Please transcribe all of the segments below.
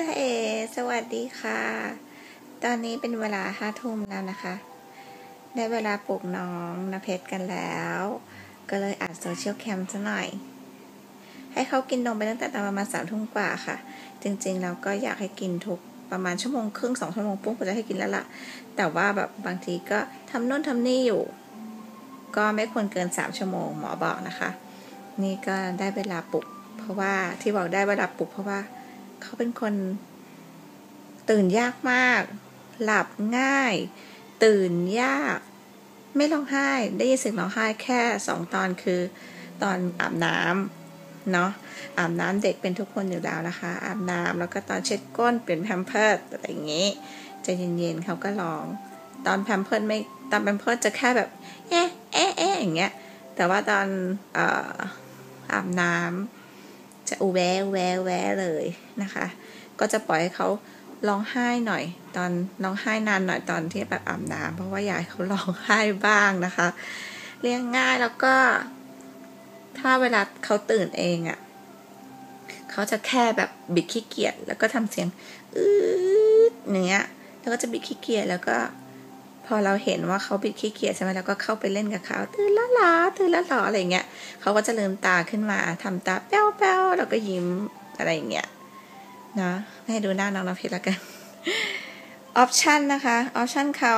จ้าเอ สวัสดีค่ะ ตอนนี้เป็นเวลาห้าทุ่มแล้วนะคะ ได้เวลาปลุกน้องนเพชรกันแล้ว ก็เลยอัดโซเชียลแคมซะหน่อย ให้เขากินนมไปตั้งแต่ตอนประมาณสามทุ่มกว่าค่ะ จริงๆเราก็อยากให้กินทุกประมาณชั่วโมงครึ่งสองชั่วโมงปุ๊บก็จะให้กินแล้วล่ะ แต่ว่าแบบบางทีก็ทำโน่นทำนี่อยู่ ก็ไม่ควรเกินสามชั่วโมงหมอบอกนะคะ นี่ก็ได้เวลาปลุก เพราะว่าที่บอกได้เวลาปลุกเพราะว่า เขาเป็นคนตื่นยากมาก หลับง่าย ตื่นยาก ไม่ร้องไห้ ได้ยินเสียงร้องไห้แค่สองตอนคือตอนอาบน้ำเนาะอาบน้ำเด็กเป็นทุกคนอยู่แล้วนะคะ อาบน้ำแล้วก็ตอนเช็ดก้นเปลี่ยนแพมเพิร์ดอะไรอย่างงี้จะเย็นๆเขาก็ร้อง ตอนแพมเพิร์ดไม่ตอนแพมเพิร์ดจะแค่แบบเอ๊ะเอ๊ะเอ๊ะอย่างเงี้ยแต่ว่าตอนอออาบน้ำ จะอูแวะแวะแวเลยนะคะ ก็จะปล่อยให้เขาร้องไห้หน่อย ตอนร้องไห้นานหน่อยตอนที่แบบอาบน้ำเพราะว่าอยากให้เขาร้องไห้บ้างนะคะ เลี้ยงง่ายแล้วก็ ถ้าเวลาเขาตื่นเองอะ่ะเขาจะแค่แบบบิดขี้เกียจแล้วก็ทำเสียงอืดอย่างเงี้ยแล้วก็จะบิดขี้เกียจแล้วก็ พอเราเห็นว่าเขาบิดขี้เกียจใช่ไหมแล้วก็เข้าไปเล่นกับเขาตื่นแล้วหรอตื่นแล้วหรออะไรเงี้ยเขาก็จะลืมตาขึ้นมาทำตาแป้วแป้วแล้วก็ยิ้มอะไรเงี้ยนะให้ดูหน้าน้องน้ำเพชรละกันออปชันนะคะออปชันเขา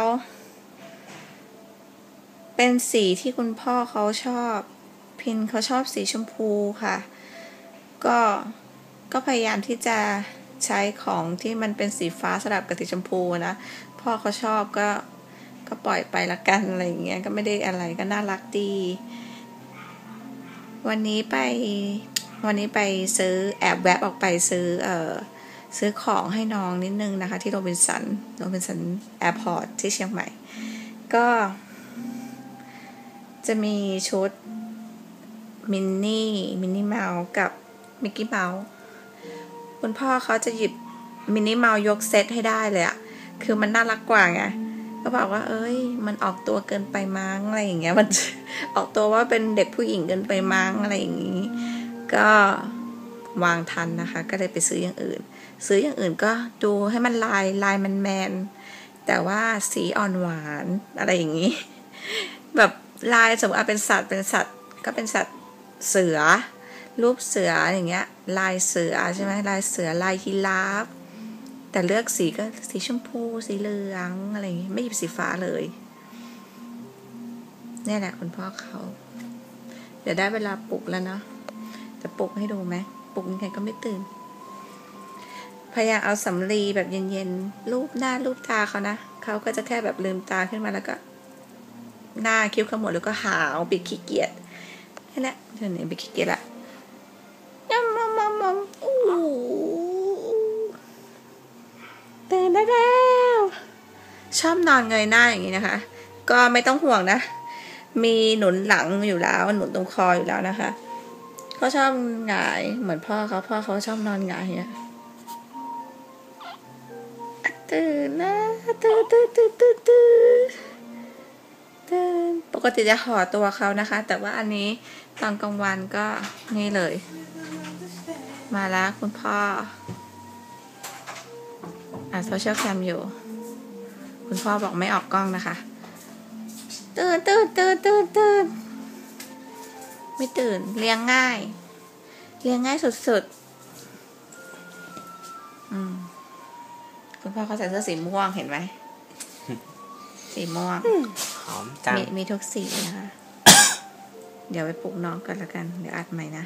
เป็นสีที่คุณพ่อเขาชอบ พินเขาชอบสีชมพูค่ะ ก็ก็พยายามที่จะใช้ของที่มันเป็นสีฟ้าสลับกับสีชมพูนะ พ่อเขาชอบก็ ก็ปล่อยไปละกันอะไรอย่างเงี้ยก็ไม่ได้อะไรก็น่ารักดี วันนี้ไปวันนี้ไปซื้อแอบแวบออกไปซื้อเอ่อซื้อของให้น้องนิดนึงนะคะ ที่โรบินสันโรบินสันแอร์พอร์ตที่เชียงใหม่ ก็ จะมีชุดมินนี่มินนี่เมาส์กับมิกกี้เมาส์คุณพ่อเขาจะหยิบมินนี่เมาส์ยกเซตให้ได้เลยอะคือมันน่ารักกว่าไง ก็บอกว่า เอ้ย มันออกตัวเกินไปมั้งอะไรอย่างเงี้ย มันออกตัวว่าเป็นเด็กผู้หญิงเกินไปมั้งอะไรอย่างงี้ ก็วางทันนะคะ ก็เลยไปซื้ออย่างอื่น ซื้ออย่างอื่นก็ดูให้มันลายลายมันแมน แต่ว่าสีอ่อนหวานอะไรอย่างนี้ แบบลายสมมติเป็นสัตว์เป็นสัตว์ ก็เป็นสัตว์เสือ รูปเสืออย่างเงี้ย ลายเสือใช่ไหมลายเสือลายยีราฟ แต่เลือกสีก็สีชมพู สีเหลืองอะไรอย่างงี้ไม่หยิบสีฟ้าเลยนี่แหละคุณพ่อเขา เดี๋ยวได้เวลาปลุกแล้วเนาะจะปลุกให้ดูไหมปลุกยังไงก็ไม่ตื่น พยายามเอาสำลีแบบเย็นๆรูปหน้ารูปตาเขานะเขาก็จะแค่แบบลืมตาขึ้นมาแล้วก็ หน้าคิ้วขมวดแล้วก็หาวบิดขี้เกียจแค่นั้นเท่านี้บิดขี้เกียจละยำมมมมอู้ตื่นได้แล้ว ชอบนอนเงยหน้าอย่างนี้นะคะ ก็ไม่ต้องห่วงนะ มีหนุนหลังอยู่แล้ว หนุนตรงคออยู่แล้วนะคะเขาชอบหงายเหมือนพ่อเขาพ่อเขาชอบนอนหงายเงี้ยตื่นนะตื่นตื่นตื่นตื่นตื่นตื่นปกติจะห่อตัวเขานะคะ แต่ว่าอันนี้ตอนกลางวันก็นี่เลย มาแล้วคุณพ่ออ่านโซเชียลแคมอยู่ คุณพ่อบอกไม่ออกกล้องนะคะ ตื่นตื่นตื่นตื่นตื่นไม่ตื่นเลี้ยงง่าย เลี้ยงง่ายสุดๆอืมคุณพ่อเขาใส่เสื้อสีม่วงเห็นไหมสีม่วงหอมจังมีมีทุกสีนะคะ เดี๋ยวไปปลุกน้องกันละกัน เดี๋ยวอัดใหม่นะ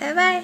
บ๊ายบาย